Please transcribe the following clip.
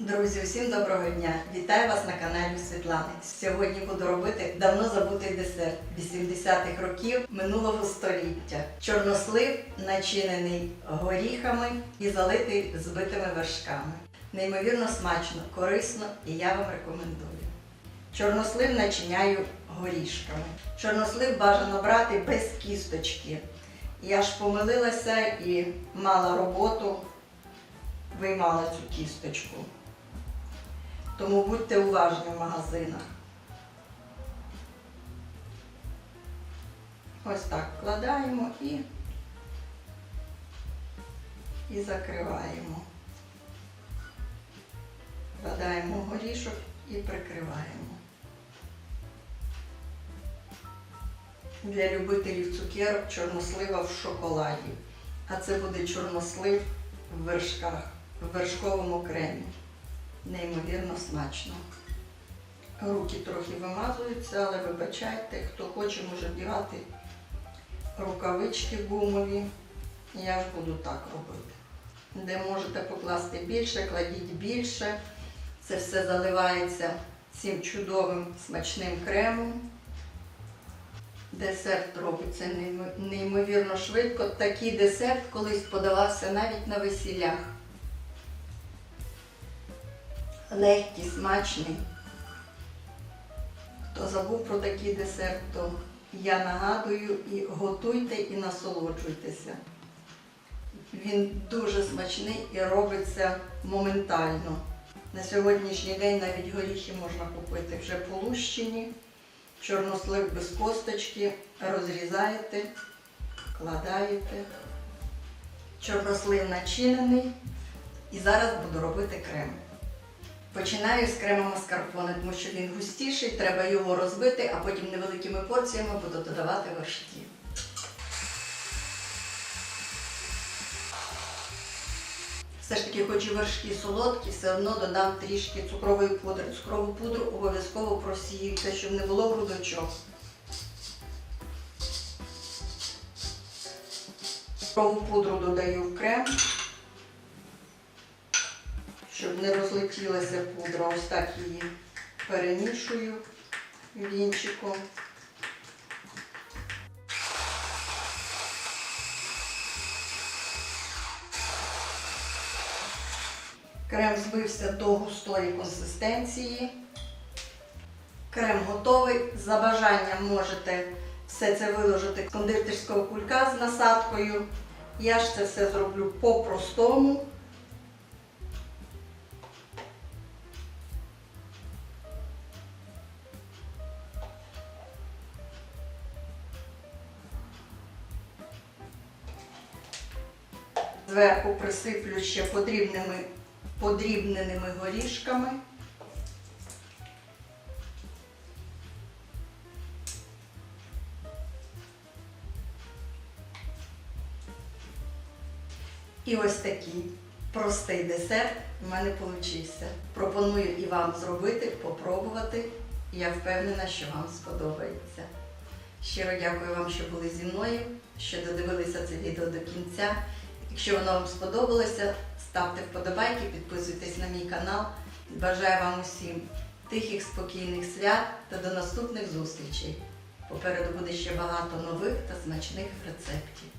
Друзі, всім доброго дня! Вітаю вас на каналі Світлани. Сьогодні буду робити давно забутий десерт 80-х років минулого століття. Чорнослив, начинений горіхами і залитий збитими вершками. Неймовірно смачно, корисно і я вам рекомендую. Чорнослив начиняю горішками. Чорнослив бажано брати без кісточки. Я ж помилилася і мала роботу, виймала цю кісточку. Тому будьте уважні в магазинах. Ось так вкладаємо і, і закриваємо. Вкладаємо горішок і прикриваємо. Для любителів цукерок чорнослива в шоколаді. А це буде чорнослив в вершках, в вершковому кремі. Неймовірно смачно. Руки трохи вимазуються, але вибачайте, хто хоче, може вдягати рукавички гумові. Я ж буду так робити. Де можете покласти більше, кладіть більше. Це все заливається цим чудовим смачним кремом. Десерт робиться неймовірно швидко. Такий десерт колись подавався навіть на весіллях. Легкий, смачний. Хто забув про такий десерт, то я нагадую і готуйте і насолоджуйтеся. Він дуже смачний і робиться моментально. На сьогоднішній день навіть горіхи можна купити вже полущені. Чорнослив без косточки розрізаєте, вкладаєте. Чорнослив начинений. І зараз буду робити крем. Починаю з крему маскарпоне, тому що він густіший, треба його розбити, а потім невеликими порціями буду додавати вершки. Все ж таки, хоч і вершки солодкі, все одно додам трішки цукрової пудри. Цукрову пудру обов'язково просіюйте, щоб не було грудочок. Цукрову пудру додаю в крем, не розлетілася пудра. Ось так її перемішую вінчиком. Крем збився до густої консистенції. Крем готовий. За бажанням можете все це виложити з кондитерського кулька з насадкою. Я ж це все зроблю по-простому. Зверху присиплю ще подрібними, подрібненими горішками. І ось такий простий десерт в мене получився. Пропоную і вам зробити, попробувати. Я впевнена, що вам сподобається. Щиро дякую вам, що були зі мною, що додивилися це відео до кінця. Якщо воно вам сподобалося, ставте вподобайки, підписуйтесь на мій канал. Бажаю вам усім тихих, спокійних свят та до наступних зустрічей. Попереду буде ще багато нових та смачних рецептів.